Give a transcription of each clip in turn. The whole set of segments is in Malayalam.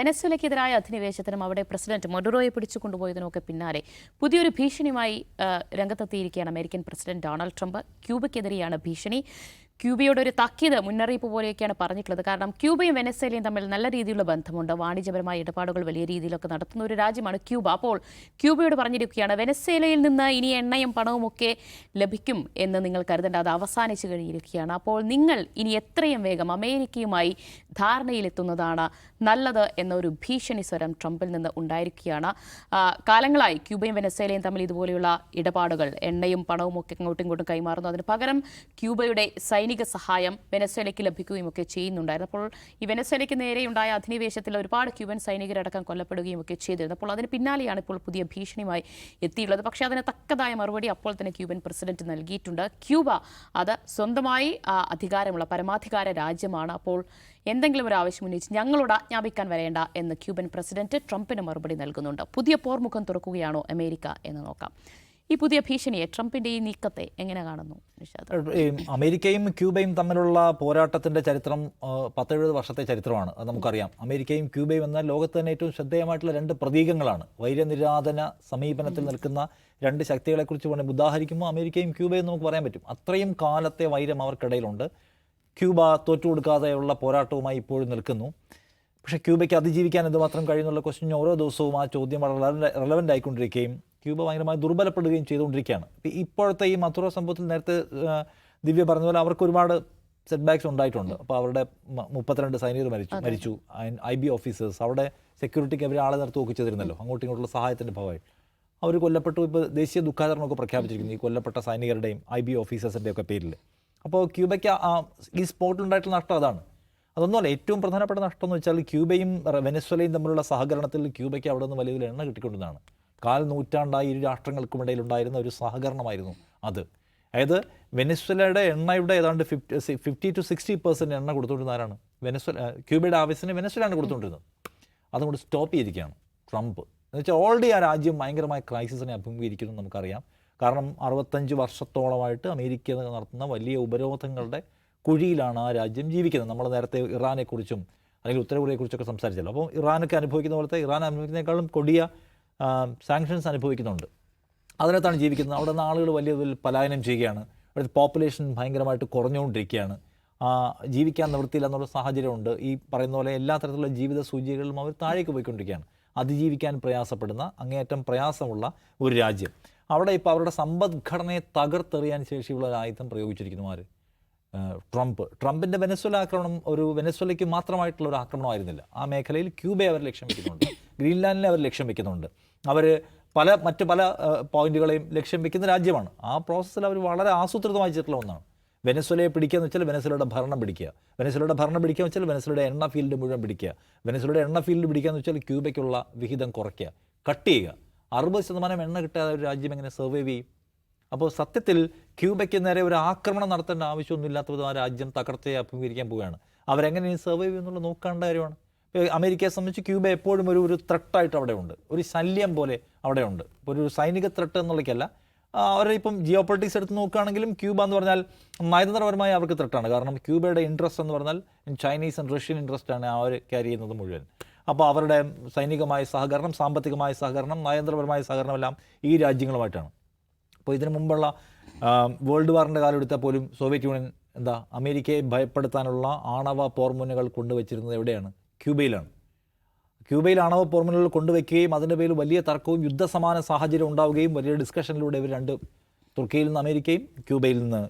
വെനസ്വലയ്ക്കെതിരായ അധിനിവേശത്തിനും അവിടെ പ്രസിഡന്റ് മൊഡുറോയെ പിടിച്ചുകൊണ്ടുപോയതിനുമൊക്കെ പിന്നാലെ പുതിയൊരു ഭീഷണിയുമായി രംഗത്തെത്തിയിരിക്കുകയാണ് അമേരിക്കൻ പ്രസിഡന്റ് ഡൊണാൾഡ് ട്രംപ്. ക്യൂബയ്ക്കെതിരെയാണ് ഭീഷണി. ക്യൂബയോട് ഒരു താക്കീത് മുന്നറിയിപ്പ് പോലെയൊക്കെയാണ് പറഞ്ഞിട്ടുള്ളത്. കാരണം ക്യൂബയും വെനസ്വേലയും തമ്മിൽ നല്ല രീതിയിലുള്ള ബന്ധമുണ്ട്. വാണിജ്യപരമായ ഇടപാടുകൾ വലിയ രീതിയിലൊക്കെ നടത്തുന്ന ഒരു രാജ്യമാണ് ക്യൂബ. അപ്പോൾ ക്യൂബയോട് പറഞ്ഞിരിക്കുകയാണ് വെനസ്വേലയിൽ നിന്ന് ഇനി എണ്ണയും പണവും ഒക്കെ ലഭിക്കും എന്ന് നിങ്ങൾ കരുതേണ്ട. അത് അവസാനിച്ചു കഴിഞ്ഞിരിക്കുകയാണ്. അപ്പോൾ നിങ്ങൾ ഇനി എത്രയും വേഗം അമേരിക്കയുമായി ധാരണയിലെത്തുന്നതാണ് നല്ലത് എന്നൊരു ഭീഷണി സ്വരം ട്രംപിൽ നിന്ന് ഉണ്ടായിരിക്കുകയാണ്. കാലങ്ങളായി ക്യൂബയും വെനസ്വേലയും തമ്മിൽ ഇതുപോലെയുള്ള ഇടപാടുകൾ എണ്ണയും പണവും ഒക്കെ ഇങ്ങോട്ടും ഇങ്ങോട്ടും കൈമാറുന്നു. അതിന് പകരം ക്യൂബയുടെ സൈനിക സഹായം വെനസ്വേലയ്ക്ക് ലഭിക്കുകയും ഒക്കെ ചെയ്യുന്നുണ്ടായിരുന്നു. അപ്പോൾ ഈ വെനസ്വേലയ്ക്ക് നേരെയുണ്ടായ അധിനിവേശത്തിൽ ഒരുപാട് ക്യൂബൻ സൈനികരടക്കം കൊല്ലപ്പെടുകയും ഒക്കെ ചെയ്തിരുന്നു. അപ്പോൾ അതിന് പിന്നാലെയാണ് ഇപ്പോൾ പുതിയ ഭീഷണിയുമായി എത്തിയുള്ളത് പക്ഷേ അതിന് തക്കതായ മറുപടി അപ്പോൾ തന്നെ ക്യൂബൻ പ്രസിഡന്റ് നൽകിയിട്ടുണ്ട്. ക്യൂബ അത് സ്വന്തമായി അധികാരമുള്ള പരമാധികാര രാജ്യമാണ്. അപ്പോൾ എന്തെങ്കിലും ഒരു ആവശ്യം ഉന്നയിച്ച് ഞങ്ങളോട് ആജ്ഞാപിക്കാൻ വരേണ്ട എന്ന് ക്യൂബൻ പ്രസിഡന്റ് ട്രംപിന് മറുപടി നൽകുന്നുണ്ട്. പുതിയ പോർമുഖം തുറക്കുകയാണോ അമേരിക്ക എന്ന് നോക്കാം. ഈ പുതിയ ഭീഷണിയെ ട്രംപിന്റെ ഈ നീക്കത്തെ എങ്ങനെ കാണുന്നു അമേരിക്കയും ക്യൂബയും തമ്മിലുള്ള പോരാട്ടത്തിന്റെ ചരിത്രം പത്തെഴുപത് വർഷത്തെ ചരിത്രമാണ് അത് നമുക്കറിയാം. അമേരിക്കയും ക്യൂബയും എന്നാൽ ലോകത്ത് തന്നെ ഏറ്റവും ശ്രദ്ധേയമായിട്ടുള്ള രണ്ട് പ്രതീകങ്ങളാണ്. വൈര്യനിരാധന സമീപനത്തിൽ നിൽക്കുന്ന രണ്ട് ശക്തികളെക്കുറിച്ച് വേണമെങ്കിൽ ഉദാഹരിക്കുമ്പോൾ അമേരിക്കയും ക്യൂബയും നമുക്ക് പറയാൻ പറ്റും. അത്രയും കാലത്തെ വൈരം അവർക്കിടയിലുണ്ട്. ക്യൂബ തോറ്റുകൊടുക്കാതെയുള്ള പോരാട്ടവുമായി ഇപ്പോഴും നിൽക്കുന്നു. പക്ഷേ ക്യൂബയ്ക്ക് അതിജീവിക്കാൻ എന്തുമാത്രം കഴിയുന്നുള്ള ക്വസ്റ്റ്യൻ ഓരോ ദിവസവും ആ ചോദ്യം വളരെ റെലവന്റ് ആയിക്കൊണ്ടിരിക്കുകയും ക്യൂബ ഭയങ്കരമായി ദുർബലപ്പെടുകയും ചെയ്തുകൊണ്ടിരിക്കുകയാണ്. ഇപ്പം ഇപ്പോഴത്തെ ഈ മധുര സംഭവത്തിൽ നേരത്തെ ദിവ്യ പറഞ്ഞ പോലെ അവർക്ക് ഒരുപാട് സെറ്റ് ബാക്സ് ഉണ്ടായിട്ടുണ്ട്. അപ്പോൾ അവരുടെ മുപ്പത്തിരണ്ട് സൈനികർ മരിച്ചു മരിച്ചു. ഐ ബി ഓഫീസേഴ്സ് അവിടെ സെക്യൂരിറ്റിക്ക് അവർ ആളെ നിർത്തി നോക്കി ചെയ്തിരുന്നല്ലോ അങ്ങോട്ടും ഇങ്ങോട്ടുള്ള സഹായത്തിന്റെ ഭാഗമായി. അവർ കൊല്ലപ്പെട്ടു. ഇപ്പോൾ ദേശീയ ദുഃഖാചരണമൊക്കെ പ്രഖ്യാപിച്ചിരിക്കുന്നു ഈ കൊല്ലപ്പെട്ട സൈനികരുടെയും ഐ ബി ഓഫീസേഴ്സിന്റെ ഒക്കെ പേരിൽ അപ്പോൾ ക്യൂബയ്ക്ക് ആ ഈ സ്പോട്ടിലുണ്ടായിട്ടുള്ള നഷ്ടം അതാണ്. അതൊന്നുമല്ല ഏറ്റവും പ്രധാനപ്പെട്ട നഷ്ടം എന്ന് വെച്ചാൽ ക്യൂബയും വെനസ്വലയും തമ്മിലുള്ള സഹകരണത്തിൽ ക്യൂബയ്ക്ക് അവിടെ നിന്ന് വലിയ എണ്ണ കിട്ടിക്കൊണ്ടതാണ് കാൽ നൂറ്റാണ്ടായി ഇരു രാഷ്ട്രങ്ങൾക്കും ഇടയിൽ ഉണ്ടായിരുന്ന ഒരു സഹകരണമായിരുന്നു അത്. അതായത് വെനസ്വലയുടെ എണ്ണയുടെ ഏതാണ്ട് fifty fifty to sixty percent എണ്ണ കൊടുത്തുകൊണ്ടിരുന്ന ആരാണ്? വെനസ്വല ക്യൂബയുടെ ആവശ്യത്തിന് വെനസ്വലാണ് കൊടുത്തുകൊണ്ടിരുന്നത്. അതുകൊണ്ട് സ്റ്റോപ്പ് ചെയ്തിരിക്കുകയാണ് ട്രംപ്. എന്ന് വെച്ചാൽ ഓൾറെഡി ആ രാജ്യം ഭയങ്കരമായ ക്രൈസിസിനെ അഭിമുഖീകരിക്കുന്നു നമുക്കറിയാം. കാരണം അറുപത്തഞ്ച് വർഷത്തോളമായിട്ട് അമേരിക്ക നടത്തുന്ന വലിയ ഉപരോധങ്ങളുടെ കുഴിയിലാണ് ആ രാജ്യം ജീവിക്കുന്നത്. നമ്മൾ നേരത്തെ ഇറാനെക്കുറിച്ചും അല്ലെങ്കിൽ ഉത്തരകൊറിയയെക്കുറിച്ചൊക്കെ സംസാരിച്ചല്ലോ. അപ്പോൾ ഇറാനൊക്കെ അനുഭവിക്കുന്ന പോലത്തെ ഇറാൻ അനുഭവിക്കുന്നതിനേക്കാളും കൊടിയ സാങ്ഷൻസ് അനുഭവിക്കുന്നുണ്ട്. അതിനകത്താണ് ജീവിക്കുന്നത്. അവിടെ നിന്ന് ആളുകൾ വലിയ തോതിൽ പലായനം ചെയ്യുകയാണ്. അവിടുത്തെ പോപ്പുലേഷൻ ഭയങ്കരമായിട്ട് കുറഞ്ഞുകൊണ്ടിരിക്കുകയാണ്. ജീവിക്കാൻ നിവൃത്തിയില്ല എന്നുള്ള സാഹചര്യമുണ്ട്. ഈ പറയുന്ന പോലെ എല്ലാ തരത്തിലുള്ള ജീവിത സൂചികകളിലും അവർ താഴേക്ക് പോയിക്കൊണ്ടിരിക്കുകയാണ്. അതിജീവിക്കാൻ പ്രയാസപ്പെടുന്ന അങ്ങേയറ്റം പ്രയാസമുള്ള ഒരു രാജ്യം. അവിടെ ഇപ്പോൾ അവരുടെ സമ്പദ്ഘടനയെ തകർത്തെറിയാൻ ശേഷിയുള്ള ഒരു ആയുധം പ്രയോഗിച്ചിരിക്കുന്നു ആര്? ട്രംപ്. ട്രംപിന്റെ വെനസ്വല ആക്രമണം ഒരു വെനസ്വലയ്ക്ക് മാത്രമായിട്ടുള്ള ഒരു ആക്രമണമായിരുന്നില്ല. ആ മേഖലയിൽ ക്യൂബയെ അവർ ലക്ഷ്യം വെക്കുന്നുണ്ട്. ഗ്രീൻലാൻഡിനെ അവർ ലക്ഷ്യം വെക്കുന്നുണ്ട്. അവർ പല മറ്റ് പല പോയിന്റുകളെയും ലക്ഷ്യം വെക്കുന്ന രാജ്യമാണ്. ആ പ്രോസസ്സിൽ അവർ വളരെ ആസൂത്രിതമായി ചെയ്തിട്ടുള്ള ഒന്നാണ്. വെനസ്വലയെ പിടിക്കുക എന്ന് വെച്ചാൽ വെനസ്വലയുടെ ഭരണം പിടിക്കുക. വെനസ്വലയുടെ ഭരണം പിടിക്കുക എന്ന് വെച്ചാൽ വെനസ്വലയുടെ എണ്ണ ഫീൽഡ് മുഴുവൻ പിടിക്കുക. വെനസ്വലയുടെ എണ്ണ ഫീൽഡ് പിടിക്കുക എന്ന് വെച്ചാൽ ക്യൂബയ്ക്കുള്ള വിഹിതം കുറയ്ക്കുക. കട്ട് ചെയ്യുക. അറുപത് ശതമാനം എണ്ണ കിട്ടാതെ ഒരു രാജ്യം എങ്ങനെ സർവൈവ് ചെയ്യും? അപ്പോൾ സത്യത്തിൽ ക്യൂബയ്ക്ക് നേരെ ഒരു ആക്രമണം നടത്തേണ്ട ആവശ്യമൊന്നും വിധം ആ രാജ്യം തകർച്ചയെ അഭിമുഖീകരിക്കാൻ പോവുകയാണ്. അവരെങ്ങനെ സർവൈവ് ചെയ്യുന്നുള്ള നോക്കേണ്ട കാര്യമാണ്. അമേരിക്കയെ സംബന്ധിച്ച് ക്യൂബ എപ്പോഴും ഒരു ഒരു ത്രട്ടായിട്ട് അവിടെ ഉണ്ട്. ഒരു ശല്യം പോലെ അവിടെ ഉണ്ട്. ഒരു സൈനിക ത്രട്ട് എന്നുള്ളതല്ല അവരെ ഇപ്പം ജിയോ പൊളിറ്റിക്സ് എടുത്ത് നോക്കുകയാണെങ്കിലും ക്യൂബ എന്ന് പറഞ്ഞാൽ നയതന്ത്രപരമായി അവർക്ക് ത്രട്ടാണ്. കാരണം ക്യൂബയുടെ ഇൻട്രസ്റ്റ് എന്ന് പറഞ്ഞാൽ ചൈനീസ് ആൻഡ് റഷ്യൻ ഇൻട്രസ്റ്റ് ആണ് അവർ ക്യാരി ചെയ്യുന്നത് മുഴുവൻ. അപ്പോൾ അവരുടെ സൈനികമായ സഹകരണം സാമ്പത്തികമായ സഹകരണം നയതന്ത്രപരമായ സഹകരണം എല്ലാം ഈ രാജ്യങ്ങളുമായിട്ടാണ്. അപ്പോൾ ഇതിനു മുമ്പുള്ള വേൾഡ് വാറിന്റെ കാലം എടുത്താൽ പോലും സോവിയറ്റ് യൂണിയൻ എന്താ അമേരിക്കയെ ഭയപ്പെടുത്താനുള്ള ആണവ പോർമുനകൾ കൊണ്ടുവച്ചിരുന്നത് എവിടെയാണ്? ക്യൂബയിലാണ്. ക്യൂബയിൽ ആണവ പോർമുലകൾ കൊണ്ടുവയ്ക്കുകയും അതിന്റെ പേരിൽ വലിയ തർക്കവും യുദ്ധസമാന സാഹചര്യം ഉണ്ടാവുകയും വലിയ ഡിസ്കഷനിലൂടെ ഇവർ രണ്ട് തുർക്കിയിൽ നിന്ന് അമേരിക്കയും ക്യൂബയിൽ നിന്ന്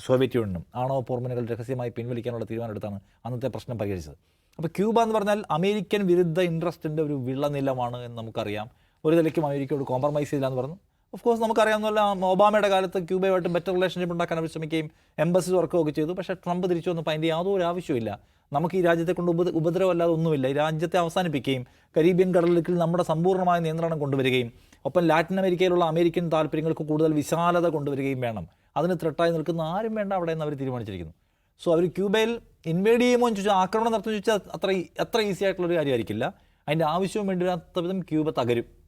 സോവിയറ്റ് യൂണിയനും ആണവ പോർമുലകൾ രഹസ്യമായി പിൻവലിക്കാനുള്ള തീരുമാനമെടുത്താണ് അന്നത്തെ പ്രശ്നം പരിഹരിച്ചത്. അപ്പോൾ ക്യൂബ എന്ന് പറഞ്ഞാൽ അമേരിക്കൻ വിരുദ്ധ ഇൻട്രസ്റ്റിന്റെ ഒരു വിളനിലമാണ് എന്ന് നമുക്കറിയാം. ഒരു നിലയ്ക്കും അമേരിക്കയോട് കോംപ്രമൈസ് ചെയ്തില്ല എന്ന് പറഞ്ഞു. ഓഫ് കോഴ്സ് നമുക്കറിയാവുന്നല്ലോ ഒബാമയുടെ കാലത്ത് ക്യൂബയുമായിട്ട് ബെറ്റർ റിലേഷൻഷിപ്പ് ഉണ്ടാക്കാൻ ശ്രമിക്കുകയും എംബസി തുറക്കുകയൊക്കെ ചെയ്തു. പക്ഷേ ട്രംപ് തിരിച്ചു വന്നപ്പോൾ അതിന്റെ യാതൊരു ആവശ്യമില്ല നമുക്ക് ഈ രാജ്യത്തെ കൊണ്ട് ഉപ ഉപദ്രവമല്ലാതെ ഒന്നുമില്ല. ഈ രാജ്യത്തെ അവസാനിപ്പിക്കുകയും കരീബിയൻ കടലിൽ നമ്മുടെ സമ്പൂർണമായ നിയന്ത്രണം കൊണ്ടുവരികയും ഒപ്പം ലാറ്റിൻ അമേരിക്കയിലുള്ള അമേരിക്കൻ താല്പര്യങ്ങൾക്ക് കൂടുതൽ വിശാലത കൊണ്ടുവരികയും വേണം. അതിന് ത്രെട്ടായി നിൽക്കുന്ന ആരും വേണ്ട അവിടെ നിന്ന് അവർ തീരുമാനിച്ചിരിക്കുന്നു. സോ അവർ ക്യൂബയിൽ ഇൻവേഡ് ചെയ്യുമോ എന്ന് ചോദിച്ചാൽ ആക്രമണം നടത്തുമെന്ന് ചോദിച്ചാൽ അത്ര അത്ര ഈസി ആയിട്ടുള്ളൊരു കാര്യമായിരിക്കില്ല. അതിന്റെ ആവശ്യവും വേണ്ടി വരാത്ത വിധം ക്യൂബ തകരും.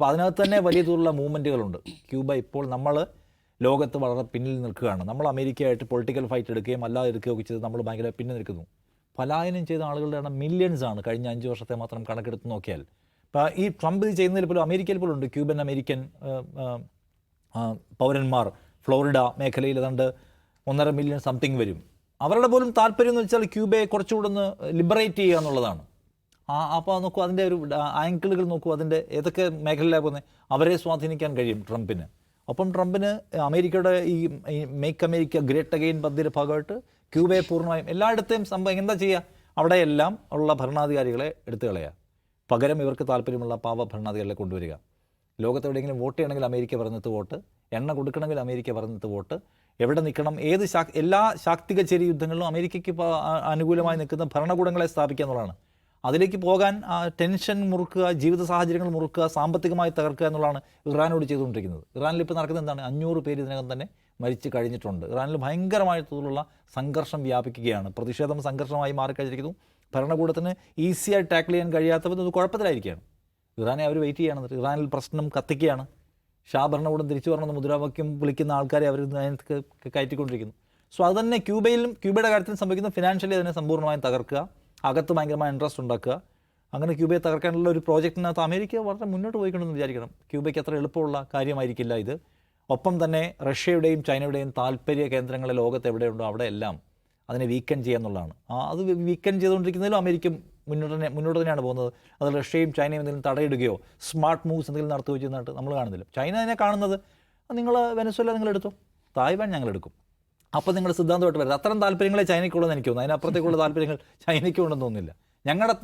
അപ്പോൾ അതിനകത്ത് തന്നെ വലിയ തോതിലുള്ള മൂവ്മെന്റുകളുണ്ട് ക്യൂബ ഇപ്പോൾ നമ്മൾ ലോകത്ത് വളരെ പിന്നിൽ നിൽക്കുകയാണ്. നമ്മൾ അമേരിക്കയായിട്ട് പൊളിറ്റിക്കൽ ഫൈറ്റ് എടുക്കുകയും അല്ലാതെ എടുക്കുകയൊക്കെ ചെയ്ത് നമ്മൾ ഭയങ്കര പിന്നിൽ നിൽക്കുന്നു. പലായനം ചെയ്ത ആളുകളുടെ എണ്ണം മില്യൺസ് ആണ് കഴിഞ്ഞ അഞ്ച് വർഷത്തെ മാത്രം കണക്കെടുത്ത് നോക്കിയാൽ. ഇപ്പോൾ ഈ ട്രംപ് ഇത് ചെയ്യുന്നതിൽ പോലും അമേരിക്കയിൽ പോലും ഉണ്ട്. ക്യൂബൻ അമേരിക്കൻ പൗരന്മാർ ഫ്ലോറിഡ മേഖലയിൽ ഏതാണ്ട് ഒന്നര മില്യൺ സംതിങ് വരും. അവരുടെ പോലും താല്പര്യം എന്ന് വെച്ചാൽ ക്യൂബയെ കുറച്ചുകൂടെ ഒന്ന് ലിബറേറ്റ് ചെയ്യുക എന്നുള്ളതാണ്. ആ അപ്പോൾ നോക്കൂ അതിന്റെ ഒരു ആംഗിളുകൾ നോക്കൂ അതിന്റെ ഏതൊക്കെ മേഖലയിലാണ് പോകുന്നത് അവരെ സ്വാധീനിക്കാൻ കഴിയും ട്രംപിന്. ഒപ്പം ട്രംപിന് അമേരിക്കയുടെ ഈ മേക്ക് അമേരിക്ക ഗ്രേറ്റ് അഗെയിൻ പദ്ധതിയുടെ ഭാഗമായിട്ട് ക്യൂബയെ പൂർണമായും എല്ലായിടത്തെയും സംഭവം എന്താ ചെയ്യുക അവിടെയെല്ലാം ഉള്ള ഭരണാധികാരികളെ എടുത്തു കളയുക പകരം ഇവർക്ക് താല്പര്യമുള്ള പാവ ഭരണാധികാരികളെ കൊണ്ടുവരിക. ലോകത്തെവിടെയെങ്കിലും വോട്ട് ചെയ്യണമെങ്കിൽ അമേരിക്ക പറഞ്ഞിട്ട് വോട്ട് എണ്ണ കൊടുക്കണമെങ്കിൽ അമേരിക്ക പറഞ്ഞിട്ട് വോട്ട് എവിടെ നിൽക്കണം ഏത് ശാ എല്ലാ ശാക്തിക ചെറിയ യുദ്ധങ്ങളിലും അമേരിക്കയ്ക്ക് അനുകൂലമായി നിൽക്കുന്ന ഭരണകൂടങ്ങളെ സ്ഥാപിക്കുക എന്നുള്ളതാണ്. അതിലേക്ക് പോകാൻ ടെൻഷൻ മുറുക്കുക ജീവിത സാഹചര്യങ്ങൾ മുറുക്കുക സാമ്പത്തികമായി തകർക്കുക എന്നുള്ളതാണ് ഇറാനോട് ചെയ്തുകൊണ്ടിരിക്കുന്നത്. ഇറാനിൽ ഇപ്പോൾ നടക്കുന്നത് എന്താണ്? അഞ്ഞൂറ് പേര് ഇതിനകം തന്നെ മരിച്ചു കഴിഞ്ഞിട്ടുണ്ട്. ഇറാനിൽ ഭയങ്കരമായ സംഘർഷം വ്യാപിക്കുകയാണ്. പ്രതിഷേധം സംഘർഷമായി മാറിക്കഴിഞ്ഞിരിക്കുന്നു. ഭരണകൂടത്തിന് ഈസിയായി ടാക്കിൾ ചെയ്യാൻ കഴിയാത്തവർ ഇത് കുഴപ്പത്തിലായിരിക്കുകയാണ്. ഇറാനെ അവർ വെയിറ്റ് ചെയ്യണം. ഇറാനിൽ പ്രശ്നം കത്തിക്കുകയാണ്. ഷാ ഭരണകൂടം തിരിച്ചു പറഞ്ഞ മുദ്രാവാക്യം വിളിക്കുന്ന ആൾക്കാരെ അവർ അതിനകത്ത് കയറ്റിക്കൊണ്ടിരിക്കുന്നു. സോ അത് തന്നെ ക്യൂബയിലും ക്യൂബയുടെ കാര്യത്തിൽ സംഭവിക്കുന്ന ഫിനാൻഷ്യലി അതിനെ സമ്പൂർണമായും തകർക്കുക. അകത്ത് ഭയങ്കരമായ ഇൻട്രസ്റ്റ് ഉണ്ടാക്കുക. അങ്ങനെ ക്യൂബയെ തകർക്കാനുള്ള ഒരു പ്രോജക്റ്റിനകത്ത് അമേരിക്ക വളരെ മുന്നോട്ട് പോയിക്കൊണ്ടെന്ന് വിചാരിക്കണം. ക്യൂബയ്ക്ക് അത്ര എളുപ്പമുള്ള കാര്യമായിരിക്കില്ല ഇത്. ഒപ്പം തന്നെ റഷ്യയുടെയും ചൈനയുടെയും താല്പര്യ കേന്ദ്രങ്ങളെ ലോകത്ത് എവിടെയുണ്ടോ അവിടെയെല്ലാം അതിനെ വീക്കെൻഡ് ആ അത് വീക്കെൻഡ് ചെയ്തുകൊണ്ടിരിക്കുന്നതിലും അമേരിക്ക മുന്നോട്ട് തന്നെ മുന്നോട്ട് തന്നെയാണ് പോകുന്നത്. അത് റഷ്യയും ചൈനയും എന്തെങ്കിലും തടയിടുകയോ സ്മാർട്ട് മൂവ്സ് എന്തെങ്കിലും നടത്തുകയോ ചെയ്യുന്നതായിട്ട് നമ്മൾ കാണുന്നില്ല. ചൈന അതിനെ കാണുന്നത് നിങ്ങൾ വെനസ്വല നിങ്ങൾ എടുത്തോ? തായ്വാൻ ഞങ്ങൾ എടുക്കും. അപ്പോൾ നിങ്ങൾ സിദ്ധാന്തമായിട്ട് വരുന്നത് അത്തരം താല്പര്യങ്ങളെ ചൈനയ്ക്കുള്ളതെന്ന് എനിക്ക് തോന്നുന്നു. അതിനപ്പുറത്തേക്കുള്ള താല്പര്യങ്ങൾ ചൈനയ്ക്കുണ്ടെന്ന് തോന്നുന്നില്ല. ഞങ്ങളുടെ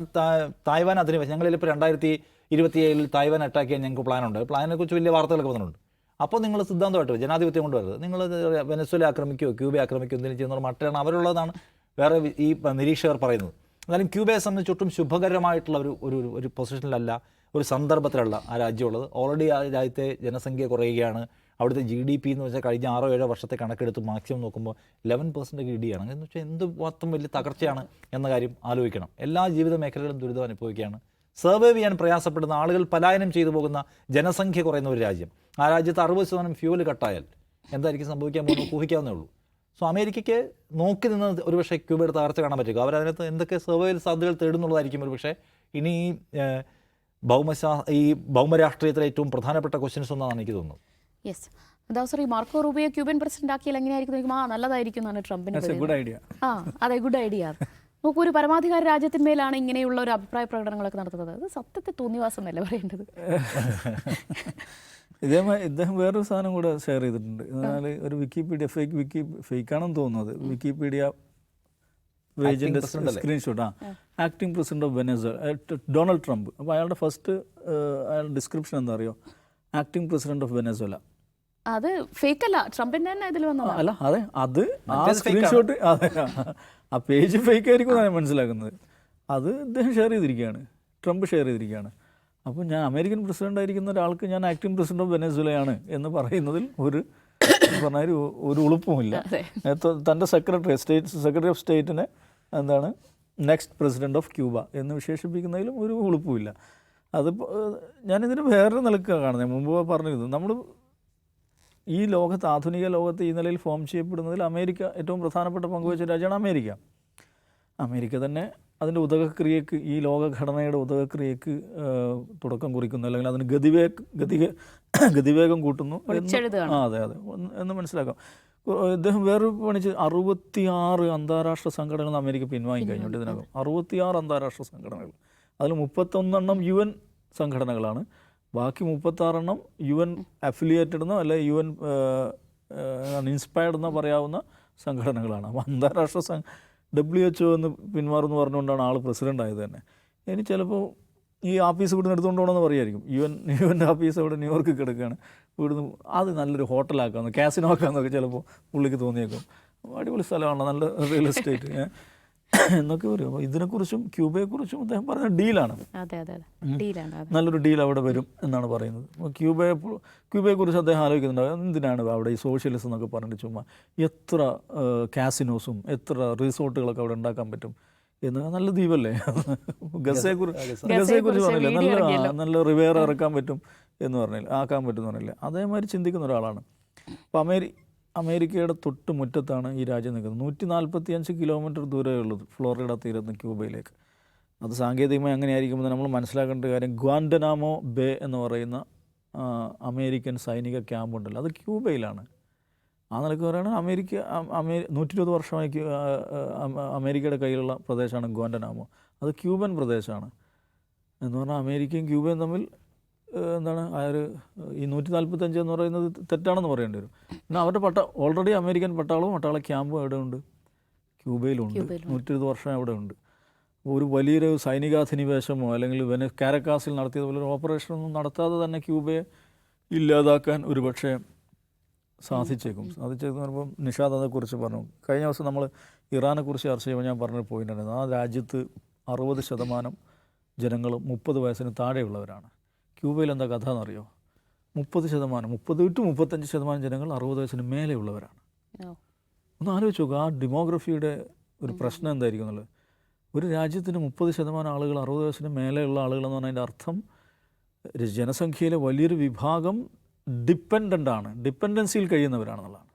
തായ്വാൻ അതിന് ഞങ്ങളിപ്പോൾ രണ്ടായിരത്തി ഇരുപത്തി ഏഴിൽ തായ്വാൻ അറ്റാക്ക് ചെയ്യാൻ ഞങ്ങൾക്ക് പ്ലാനുണ്ട് പ്ലാനിനെ കുറിച്ച് വലിയ വാർത്തകളൊക്കെ വന്നിട്ടുണ്ട്. അപ്പോൾ നിങ്ങൾ സിദ്ധാന്തമായിട്ട്. ജനാധിപത്യം കൊണ്ടുവരുന്നത് നിങ്ങൾ വെനസ്വല ആക്രമിക്കുകയോ ക്യൂബയെ ആക്രമിക്കുകയോ എന്തെങ്കിലും ചെയ്യുന്നവർ മറ്റാണ് അവരുള്ളതാണ് വേറെ ഈ നിരീക്ഷകർ പറയുന്നത്. എന്നാലും ക്യൂബയെ സംബന്ധിച്ച് ഒട്ടും ശുഭകരമായിട്ടുള്ള ഒരു ഒരു- ഒരു പൊസിഷനിലല്ല ഒരു സന്ദർഭത്തിലല്ല ആ രാജ്യമുള്ളത്. ഓൾറെഡി ആ രാജ്യത്തെ ജനസംഖ്യ കുറയുകയാണ്. അവിടുത്തെ ജി ഡി പി എന്ന് വെച്ചാൽ കഴിഞ്ഞ ആറോ ഏഴോ വർഷത്തെ കണക്കെടുത്ത് മാക്സിമം നോക്കുമ്പോൾ ലെവൻ പെർസെന്റ് ജി ഡി ആണ്. എന്ന് വെച്ചാൽ എന്ത് മാത്രം വലിയ തകർച്ചയാണ് എന്ന കാര്യം ആലോചിക്കണം. എല്ലാ ജീവിത മേഖലകളും ദുരിതം അനുഭവിക്കുകയാണ്. സർവൈവ് ചെയ്യാൻ പ്രയാസപ്പെടുന്ന ആളുകൾ പലായനം ചെയ്തു പോകുന്ന ജനസംഖ്യ കുറയുന്ന ഒരു രാജ്യം. ആ രാജ്യത്ത് അറുപത് ശതമാനം ഫ്യൂവൽ കട്ടായാൽ എന്തായിരിക്കും സംഭവിക്കാൻ പോകുന്നത്? ഊഹിക്കാവുന്നേ ഉള്ളൂ. സോ അമേരിക്കയ്ക്ക് നോക്കി നിന്ന് ഒരുപക്ഷെ ക്യൂബയുടെ തകർച്ച കാണാൻ പറ്റുക അവരതിനകത്ത് എന്തൊക്കെ സർവൈവൽ സാധ്യതകൾ തേടുന്നുള്ളതായിരിക്കും ഒരുപക്ഷെ. ഇനി ഭൗമശാ ഈ ഭൗമരാഷ്ട്രീയത്തിലെ ഏറ്റവും പ്രധാനപ്പെട്ട ക്വസ്റ്റ്യൻസ് ഒന്നാണ് എനിക്ക് തോന്നുന്നത് യെസ് ദാസർ മാർക്കോ റൂബിയോ ക്യൂബൻ പ്രസിഡന്റ് ആക്കിയാൽ എങ്ങനെയായിരിക്കും ആ നല്ലതായിരിക്കും എന്നാണ് ട്രംപിന് ഗുഡ് ഐഡിയ ആ അതെ ഗുഡ് ഐഡിയ നോക്കൂ ഒരു പരമാധികാര രാജ്യത്തിന്മേലാണ് ഇങ്ങനെയുള്ള ഒരു അഭിപ്രായ പ്രകടനങ്ങളൊക്കെ നടത്തുന്നത്. അത് സത്യത്തെ തോന്നിവാസം എന്നല്ലേ പറയേണ്ടത്? ഇതേമായി ഇദ്ദേഹം വേറൊരു സാധനം കൂടെ ഷെയർ ചെയ്തിട്ടുണ്ട്. എന്നാൽ ഒരു വിക്കിപീഡിയ ഫേക്ക് വിക്കി ഫേക്കാണെന്ന് തോന്നുന്നത്. വിക്കിപീഡിയ പേജിന്റെ? സ്ക്രീൻഷോട്ട് ആ. Acting president of Venezuela Donald Trump അപ്പോൾ അയാളുടെ ഫസ്റ്റ് അയാളുടെ ഡിസ്ക്രിപ്ഷൻ എന്താ അറിയോ? ആക്ടിംഗ് പ്രസിഡന്റ് ഓഫ് വെനസ്വല അത് ഫേക്ക് അല്ല. ട്രംപിന്റെ തന്നെ ഇതിൽ വന്നു അല്ല അതെ അത് ആ സ്ക്രീൻഷോട്ട് അതെ. ആ പേജ് ഫേക്ക് ആയിരിക്കും ഞാൻ മനസ്സിലാക്കുന്നത്. അത് ഇദ്ദേഹം ഷെയർ ചെയ്തിരിക്കുകയാണ്. ട്രംപ് ഷെയർ ചെയ്തിരിക്കുകയാണ്. അപ്പോൾ ഞാൻ അമേരിക്കൻ പ്രസിഡന്റ് ആയിരിക്കുന്ന ഒരാൾക്ക് ഞാൻ ആക്ടിംഗ് പ്രസിഡന്റ് ഓഫ് വെനസുലയാണ് എന്ന് പറയുന്നതിൽ ഒരു പറഞ്ഞ ഒരു ഒരു ഉളുപ്പുമില്ല. തന്റെ സെക്രട്ടറി സ്റ്റേറ്റ് സെക്രട്ടറി ഓഫ് സ്റ്റേറ്റിനെ എന്താണ് നെക്സ്റ്റ് പ്രസിഡന്റ് ഓഫ് ക്യൂബ എന്ന് വിശേഷിപ്പിക്കുന്നതിലും ഒരു ഉളുപ്പുമില്ല. അതിപ്പോൾ ഞാനിതിന് വേറൊരു നിലക്കാണ് കാണുന്നത് മുമ്പ് പറഞ്ഞിരുന്നു നമ്മൾ ഈ ലോകത്ത് ആധുനിക ലോകത്ത് ഈ നിലയിൽ ഫോം ചെയ്യപ്പെടുന്നതിൽ അമേരിക്ക ഏറ്റവും പ്രധാനപ്പെട്ട പങ്കുവച്ച രാജ്യമാണ് അമേരിക്ക. അമേരിക്ക തന്നെ അതിന്റെ ഉദകക്രിയക്ക് ഈ ലോകഘടനയുടെ ഉദകക്രിയക്ക് തുടക്കം കുറിക്കുന്നു. അല്ലെങ്കിൽ അതിന് ഗതിവേഗ ഗതി ഗതിവേഗം കൂട്ടുന്നു ആ അതെ അതെ. എന്ന് മനസ്സിലാക്കാം. ഇദ്ദേഹം വേറൊരു പണിച്ച് അറുപത്തിയാറ് അന്താരാഷ്ട്ര സംഘടനകൾ അമേരിക്ക പിൻവാങ്ങി കഴിഞ്ഞിട്ട് ഇതിനകം അറുപത്തിയാറ് അന്താരാഷ്ട്ര സംഘടനകൾ. അതിൽ മുപ്പത്തൊന്നെണ്ണം യു എൻ സംഘടനകളാണ്. ബാക്കി മുപ്പത്താറെണ്ണം യു എൻ അഫിലിയേറ്റഡ് എന്നോ അല്ലെ യു എൻ ഇൻസ്പയർഡ് എന്നോ പറയാവുന്ന സംഘടനകളാണ്. അപ്പോൾ അന്താരാഷ്ട്ര സംഘ ഡബ്ല്യു എച്ച് ഒ എന്ന് പിന്മാറുമെന്ന് പറഞ്ഞുകൊണ്ടാണ് ആൾ പ്രസിഡന്റ് ആയത് തന്നെ. ഇനി ചിലപ്പോൾ ഈ ആഫീസ് ഇവിടുന്ന് എടുത്തുകൊണ്ടോണെന്ന് പറയുമായിരിക്കും യു എൻ യു എന്റെ ആഫീസ് അവിടെ ന്യൂയോർക്ക് കിടക്കുകയാണ് ഇവിടുന്ന് അത് നല്ലൊരു ഹോട്ടലാക്കാമെന്ന് കാസിനോ ആക്കാമെന്നൊക്കെ ചിലപ്പോൾ പുള്ളിക്ക് തോന്നിയേക്കും. അടിപൊളി സ്ഥലമാണ്? നല്ല റിയൽ എസ്റ്റേറ്റ്. എന്നൊക്കെ വരും അപ്പോൾ ഇതിനെക്കുറിച്ചും ക്യൂബയെക്കുറിച്ചും അദ്ദേഹം പറഞ്ഞ ഡീലാണ്. അതെ അതെ അതെ. ഡീലാണ് നല്ലൊരു ഡീൽ അവിടെ വരും എന്നാണ് പറയുന്നത്. അപ്പോൾ ക്യൂബയെ ക്യൂബയെക്കുറിച്ച് അദ്ദേഹം ആലോചിക്കുന്നുണ്ടാവും എന്തിനാണ് അവിടെ ഈ സോഷ്യലിസം എന്നൊക്കെ പറഞ്ഞിട്ട് ചുമ്മാ എത്ര കാസിനോസും എത്ര റിസോർട്ടുകളൊക്കെ അവിടെ ഉണ്ടാക്കാൻ പറ്റും എന്ന്. നല്ല ദ്വീപല്ലേ? ഗസയെക്കുറിച്ച് ഗസയെക്കുറിച്ച് പറഞ്ഞില്ലേ? നല്ല നല്ല റിവേർ ഇറക്കാൻ പറ്റും എന്ന് പറഞ്ഞില്ല? ആക്കാൻ പറ്റും എന്ന് പറഞ്ഞില്ല? അതേമാതിരി ചിന്തിക്കുന്ന ഒരാളാണ്. അപ്പോൾ അമേരി അമേരിക്കയുടെ തൊട്ട് മുറ്റത്താണ് ഈ രാജ്യം നിൽക്കുന്നത്. നൂറ്റി നാൽപ്പത്തി അഞ്ച് കിലോമീറ്റർ ദൂരമേ ഉള്ളത് ഫ്ലോറിഡ തീരത്ത് ക്യൂബയിലേക്ക്. അത് സാങ്കേതികമായി അങ്ങനെയായിരിക്കുമ്പോൾ നമ്മൾ മനസ്സിലാക്കേണ്ട കാര്യം ഗ്വാൻഡനാമോ ബേ എന്ന് പറയുന്ന അമേരിക്കൻ സൈനിക ക്യാമ്പ് ഉണ്ടല്ലോ അത് ക്യൂബയിലാണ്. ആ നിലയ്ക്ക് പറയുകയാണെങ്കിൽ അമേരിക്ക അ- അമേ നൂറ്റി ഇരുപത് വർഷമായി അമേരിക്കയുടെ കയ്യിലുള്ള പ്രദേശമാണ് ഗ്വാൻഡനാമോ അത് ക്യൂബൻ പ്രദേശമാണ്. എന്ന് പറഞ്ഞാൽ അമേരിക്കയും ക്യൂബയും തമ്മിൽ എന്താണ്? ആ ഒരു ഈ നൂറ്റി നാൽപ്പത്തഞ്ച് എന്ന് പറയുന്നത് തെറ്റാണെന്ന് പറയേണ്ടി വരും. എന്നാൽ അവരുടെ പട്ട ഓൾറെഡി അമേരിക്കൻ പട്ടാളവും പട്ടാള ക്യാമ്പും എവിടെ ഉണ്ട്? ക്യൂബയിലുണ്ട്. നൂറ്റി ഇരുപത് വർഷം അവിടെ ഉണ്ട്? ഒരു വലിയൊരു സൈനികാധിനിവേശമോ അല്ലെങ്കിൽ വെന കാരക്കാസിൽ നടത്തിയതുപോലെ ഒരു ഓപ്പറേഷനൊന്നും നടത്താതെ തന്നെ ക്യൂബയെ ഇല്ലാതാക്കാൻ ഒരു പക്ഷേ സാധിച്ചേക്കും സാധിച്ചേക്കും പറയുമ്പോൾ നിഷാദ് അതേക്കുറിച്ച് പറഞ്ഞു. കഴിഞ്ഞ ദിവസം നമ്മൾ ഇറാനെ കുറിച്ച് ചർച്ച ചെയ്യുമ്പോൾ ഞാൻ പറഞ്ഞൊരു പോയിന്റ് ആ രാജ്യത്ത് അറുപത് ശതമാനം ജനങ്ങൾ മുപ്പത് വയസ്സിന് താഴെയുള്ളവരാണ്. ക്യൂബയിൽ എന്താ കഥ എന്നറിയോ മുപ്പത് ശതമാനം മുപ്പത് ടു മുപ്പത്തഞ്ച് ശതമാനം ജനങ്ങൾ അറുപത് വയസ്സിന് മേലെയുള്ളവരാണ്. ഒന്ന് ആലോചിച്ച് നോക്കുക ആ ഡെമോഗ്രഫിയുടെ ഒരു പ്രശ്നം എന്തായിരിക്കും എന്നുള്ളത്? ഒരു രാജ്യത്തിന് മുപ്പത് ശതമാനം ആളുകൾ അറുപത് വയസ്സിന് മേലെയുള്ള ആളുകൾ എന്ന് അതിന്റെ അർത്ഥം ഒരു ജനസംഖ്യയിലെ വലിയൊരു വിഭാഗം ഡിപ്പെൻഡന്റ് ആണ് ഡിപ്പെൻഡൻസിയിൽ കഴിയുന്നവരാണെന്നുള്ളതാണ്.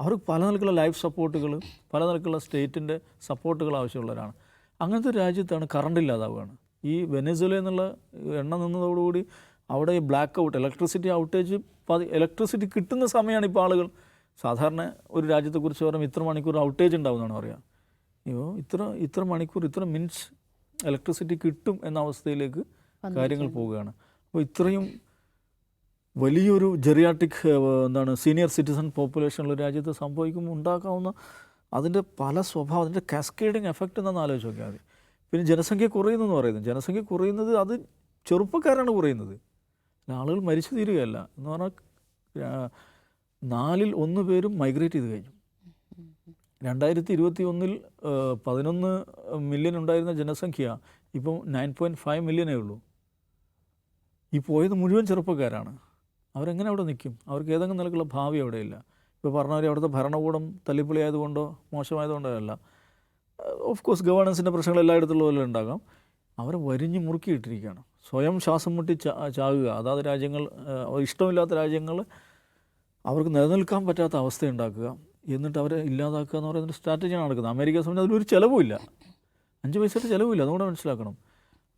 അവർക്ക് പല നിലക്കുള്ള ലൈഫ് സപ്പോർട്ടുകൾ പല നിലക്കുള്ള സ്റ്റേറ്റിന്റെ സപ്പോർട്ടുകൾ ആവശ്യമുള്ളവരാണ്. അങ്ങനത്തെ ഒരു രാജ്യത്താണ് കറണ്ട് ഇല്ലാതാവുകയാണ്. ഈ വെനസുല എന്നുള്ള എണ്ണ നിന്നതോടുകൂടി അവിടെ ഈ ബ്ലാക്ക് ഔട്ട് ഇലക്ട്രിസിറ്റി ഔട്ടേജ് പതി ഇലക്ട്രിസിറ്റി കിട്ടുന്ന സമയമാണ് ഇപ്പോൾ ആളുകൾ. സാധാരണ ഒരു രാജ്യത്തെക്കുറിച്ച് പറയുമ്പോൾ ഇത്ര മണിക്കൂർ ഔട്ടേജ് ഉണ്ടാവുമെന്നാണ് പറയുക. അയ്യോ ഇത്ര ഇത്ര മണിക്കൂർ ഇത്ര മിനിറ്റ്സ് ഇലക്ട്രിസിറ്റി കിട്ടും എന്ന അവസ്ഥയിലേക്ക് കാര്യങ്ങൾ പോവുകയാണ്. അപ്പോൾ ഇത്രയും വലിയൊരു ജെറിയാട്ടിക് എന്താണ് സീനിയർ സിറ്റിസൺ പോപ്പുലേഷനുള്ള രാജ്യത്ത് സംഭവിക്കുമ്പോൾ ഉണ്ടാക്കാവുന്ന അതിന്റെ പല സ്വഭാവം അതിന്റെ കാസ്കേഡിങ് എഫക്റ്റ് എന്നാലോചിച്ച് ആലോചിച്ച് നോക്കിയാൽ മതി. പിന്നെ ജനസംഖ്യ കുറയുന്നു എന്ന് പറയുന്നത്. ജനസംഖ്യ കുറയുന്നത് അത് ചെറുപ്പക്കാരാണ് കുറയുന്നത്. ആളുകൾ മരിച്ചു തീരുകയല്ല. എന്ന് പറഞ്ഞാൽ നാലിൽ ഒന്ന് പേരും മൈഗ്രേറ്റ് ചെയ്ത് കഴിഞ്ഞു. രണ്ടായിരത്തി ഇരുപത്തി ഒന്നിൽ പതിനൊന്ന് മില്യൺ ഉണ്ടായിരുന്ന ജനസംഖ്യ ഇപ്പം നയൻ പോയിന്റ് ഫൈവ് മില്യനേ ഉള്ളൂ. ഈ പോയത് മുഴുവൻ ചെറുപ്പക്കാരാണ്. അവരെങ്ങനെ അവിടെ നിൽക്കും? അവർക്ക് ഏതെങ്കിലും നിലക്കുള്ള ഭാവി അവിടെയില്ല. ഇപ്പോൾ പറഞ്ഞവരെ അവിടുത്തെ ഭരണകൂടം തല്ലിപ്പൊളിയായതുകൊണ്ടോ മോശമായതുകൊണ്ടോ അല്ല. ഓഫ് കോഴ്സ് ഗവേണൻസിന്റെ പ്രശ്നങ്ങൾ എല്ലായിടത്തുള്ള പോലെ ഉണ്ടാകാം. അവരെ വരിഞ്ഞ് മുറുക്കിയിട്ടിരിക്കുകയാണ് സ്വയം ശ്വാസം മുട്ടി ചാകുക. അതാത് രാജ്യങ്ങൾ ഇഷ്ടമില്ലാത്ത രാജ്യങ്ങൾ അവർക്ക് നിലനിൽക്കാൻ പറ്റാത്ത അവസ്ഥ ഉണ്ടാക്കുക. എന്നിട്ട് അവരെ ഇല്ലാതാക്കുക എന്ന് പറയുന്ന സ്ട്രാറ്റജിയാണ് നടക്കുന്നത്. അമേരിക്കയെ സംബന്ധിച്ച് അതിലൊരു ചിലവുമില്ല. അഞ്ച് പൈസയുടെ ചിലവുമില്ല. അതുകൊണ്ട് മനസ്സിലാക്കണം.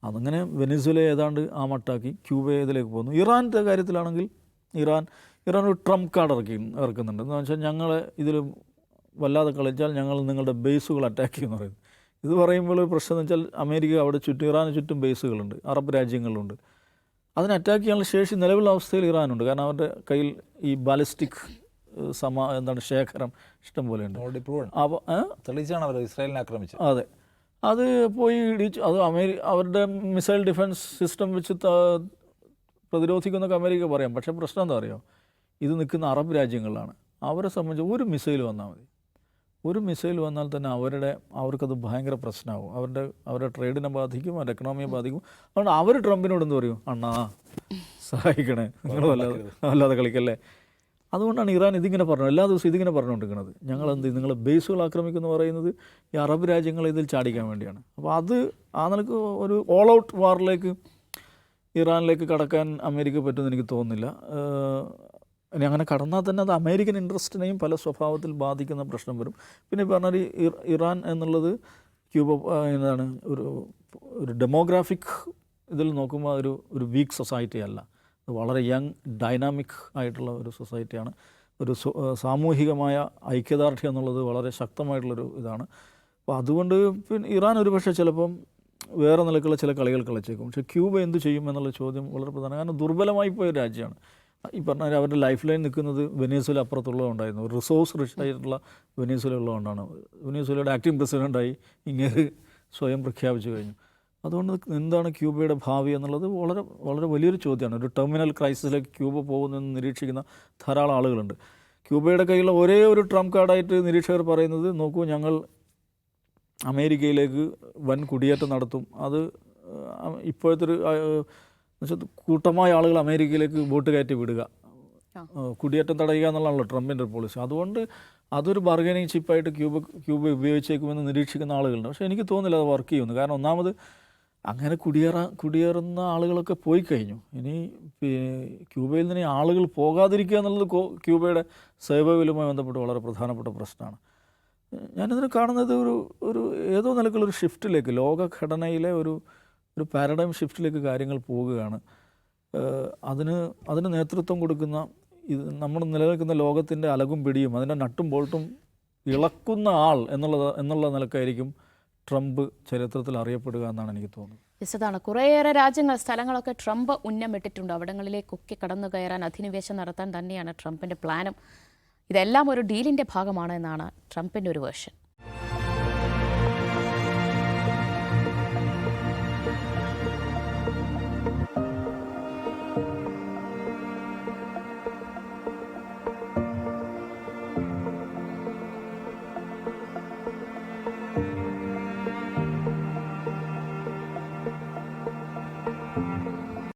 അതങ്ങനെ വെനിസുല ഏതാണ്ട് ആ മട്ടാക്കി ക്യൂബ ഇതിലേക്ക് പോകുന്നു. ഇറാന്റെ കാര്യത്തിലാണെങ്കിൽ ഇറാൻ ഇറാൻ ഒരു ട്രംപ് കാർഡ് ഇറക്കി ഇറക്കുന്നുണ്ട്. എന്ന് വെച്ചാൽ ഞങ്ങളെ ഇതിൽ വല്ലാതെ കളിച്ചാൽ ഞങ്ങൾ നിങ്ങളുടെ ബേസുകൾ അറ്റാക്ക് ചെയ്യുമെന്ന് പറയുന്നത് ഇത് പറയുമ്പോൾ പ്രശ്നം എന്ന് വെച്ചാൽ അമേരിക്ക അവിടെ ചുറ്റും ഇറാന് ചുറ്റും ബേസുകളുണ്ട് അറബ് രാജ്യങ്ങളിലുണ്ട് അതിനെ അറ്റാക്ക് ചെയ്യാനുള്ള ശേഷി നിലവിലുള്ള അവസ്ഥയിൽ ഇറാനുണ്ട്. കാരണം അവരുടെ കയ്യിൽ ഈ ബാലിസ്റ്റിക് സമാ എന്താണ് ശേഖരം ഇഷ്ടം പോലെ ഉണ്ട്. അപ്പോൾ തെളിയിച്ചാണ് അവർ ഇസ്രായേലിനെ ആക്രമിച്ചത്. അതെ. അത് പോയി ഇടിച്ചു. അത് അമേരി അവരുടെ മിസൈൽ ഡിഫൻസ് സിസ്റ്റം വെച്ച് പ്രതിരോധിക്കുന്നൊക്കെ അമേരിക്ക പറയാം. പക്ഷേ പ്രശ്നം എന്താ അറിയോ? ഇത് നിൽക്കുന്ന അറബ് രാജ്യങ്ങളിലാണ്. അവരെ സംബന്ധിച്ച് ഒരു മിസൈൽ വന്നാൽ മതി. ഒരു മിസൈൽ വന്നാൽ തന്നെ അവരുടെ അവർക്കത് ഭയങ്കര പ്രശ്നമാകും. അവരുടെ അവരുടെ ട്രേഡിനെ ബാധിക്കും അവരുടെ എക്കണോമിയെ ബാധിക്കും. അതുകൊണ്ട് അവർ ട്രംപിനോട് എന്ത് പറയും? അണ്ണാ സഹായിക്കണേ. നിങ്ങൾ വല്ലാതെ വല്ലാതെ കളിക്കല്ലേ? അതുകൊണ്ടാണ് ഇറാൻ ഇതിങ്ങനെ പറഞ്ഞു എല്ലാ ദിവസവും ഇതിങ്ങനെ പറഞ്ഞുകൊണ്ടിരിക്കുന്നത്. ഞങ്ങൾ എന്ത് നിങ്ങൾ ബേസുകൾ ആക്രമിക്കുന്നു പറയുന്നത് ഈ അറബ് രാജ്യങ്ങളെ ഇതിൽ ചാടിക്കാൻ വേണ്ടിയാണ്. അപ്പോൾ അത് ആ നിലയ്ക്ക് ഒരു ഓൾ ഔട്ട് വാറിലേക്ക് ഇറാനിലേക്ക് കടക്കാൻ അമേരിക്ക പറ്റുമെന്ന് എനിക്ക് തോന്നുന്നില്ല. ഇനി അങ്ങനെ കടന്നാൽ തന്നെ അത് അമേരിക്കൻ ഇൻട്രസ്റ്റിനെയും പല സ്വഭാവത്തിൽ ബാധിക്കുന്ന പ്രശ്നം വരും. പിന്നെ പറഞ്ഞ പറഞ്ഞാൽ ഈ ഇറാൻ എന്നുള്ളത് ക്യൂബ എന്താണ് ഒരു ഒരു ഡെമോഗ്രാഫിക് ഇതിൽ നോക്കുമ്പോൾ ഒരു ഒരു വീക്ക് സൊസൈറ്റി അല്ല. വളരെ യങ് ഡൈനാമിക് ആയിട്ടുള്ള ഒരു സൊസൈറ്റിയാണ്. ഒരു സാമൂഹികമായ ഐക്യദാർഢ്യം എന്നുള്ളത് വളരെ ശക്തമായിട്ടുള്ളൊരു ഇതാണ്. അപ്പോൾ അതുകൊണ്ട് പിന്നെ ഇറാൻ ഒരു പക്ഷേ ചിലപ്പം വേറെ നിലക്കുള്ള ചില കളികൾ കളിച്ചേക്കും. പക്ഷേ ക്യൂബ എന്ത് ചെയ്യും എന്നുള്ള ചോദ്യം വളരെ പ്രധാനം. കാരണം ദുർബലമായി പോയ രാജ്യമാണ്. ഈ പറഞ്ഞ അവരുടെ ലൈഫ് ലൈൻ നിൽക്കുന്നത് വെനീസുല അപ്പുറത്തുള്ളതുകൊണ്ടായിരുന്നു റിസോഴ്സ് റിച്ച് ആയിട്ടുള്ള വെനീസുല ഉള്ളതുകൊണ്ടാണ്. വെനീസുലയുടെ ആക്ടിംഗ് പ്രസിഡന്റായി ഇങ്ങനെ സ്വയം പ്രഖ്യാപിച്ചു കഴിഞ്ഞു. അതുകൊണ്ട് എന്താണ് ക്യൂബയുടെ ഭാവി എന്നുള്ളത് വളരെ വളരെ വലിയൊരു ചോദ്യമാണ്. ഒരു ടെർമിനൽ ക്രൈസിസിലേക്ക് ക്യൂബ പോകുന്നതെന്ന് നിരീക്ഷിക്കുന്ന ധാരാളം ആളുകളുണ്ട്. ക്യൂബയുടെ കയ്യിലുള്ള ഒരേ ഒരു ട്രംപ് കാർഡായിട്ട് നിരീക്ഷകർ പറയുന്നത് നോക്കൂ ഞങ്ങൾ അമേരിക്കയിലേക്ക് വൻ കുടിയേറ്റം നടത്തും. അത് ഇപ്പോഴത്തെ ഒരു എന്നുവെച്ചാൽ കൂട്ടമായ ആളുകൾ അമേരിക്കയിലേക്ക് ബോട്ട് കയറ്റി വിടുക. കുടിയേറ്റം തടയുക എന്നുള്ളതാണല്ലോ ട്രംപിന്റെ പോളിസി അതുകൊണ്ട് അതൊരു ബാർഗനിങ് ചിപ്പായിട്ട് ക്യൂബ ക്യൂബ ഉപയോഗിച്ചേക്കുമെന്ന് നിരീക്ഷിക്കുന്ന ആളുകളുണ്ട്. പക്ഷേ എനിക്ക് തോന്നുന്നില്ല അത് വർക്ക് ചെയ്യുന്നു. കാരണം ഒന്നാമത് അങ്ങനെ കുടിയേറാ കുടിയേറുന്ന ആളുകളൊക്കെ പോയി കഴിഞ്ഞു. ഇനി ക്യൂബയിൽ നിന്ന് ആളുകൾ പോകാതിരിക്കുക എന്നുള്ളത് ക്യൂബയുടെ സൈബവിലുമായി ബന്ധപ്പെട്ട് വളരെ പ്രധാനപ്പെട്ട പ്രശ്നമാണ്. ഞാനിതിന് കാണുന്നത് ഒരു ഒരു ഏതോ നിലക്കുള്ളൊരു ഷിഫ്റ്റിലേക്ക് ലോകഘടനയിലെ ഒരു ഒരു പാരഡൈം ഷിഫ്റ്റിലേക്ക് കാര്യങ്ങൾ പോവുകയാണ് അതിന് അതിന് നേതൃത്വം കൊടുക്കുന്ന ഇത് നമ്മൾ നിലനിൽക്കുന്ന ലോകത്തിന്റെ അലകും പിടിയും അതിന്റെ നട്ടും ബോൾട്ടും ഇളക്കുന്ന ആൾ എന്നുള്ളത് എന്നുള്ള നിലക്കായിരിക്കും ട്രംപ് ചരിത്രത്തിൽ അറിയപ്പെടുക എന്നാണ് എനിക്ക് തോന്നുന്നത്. യെസ് അതാണ്. കുറേയേറെ രാജ്യങ്ങൾ സ്ഥലങ്ങളൊക്കെ ട്രംപ് ഉന്നമിട്ടിട്ടുണ്ട്. അവിടങ്ങളിലേക്കൊക്കെ കടന്നു കയറാൻ അധിനിവേശം നടത്താൻ തന്നെയാണ് ട്രംപിന്റെ പ്ലാനും. ഇതെല്ലാം ഒരു ഡീലിന്റെ ഭാഗമാണ് എന്നാണ് ട്രംപിന്റെ ഒരു വേർഷൻ.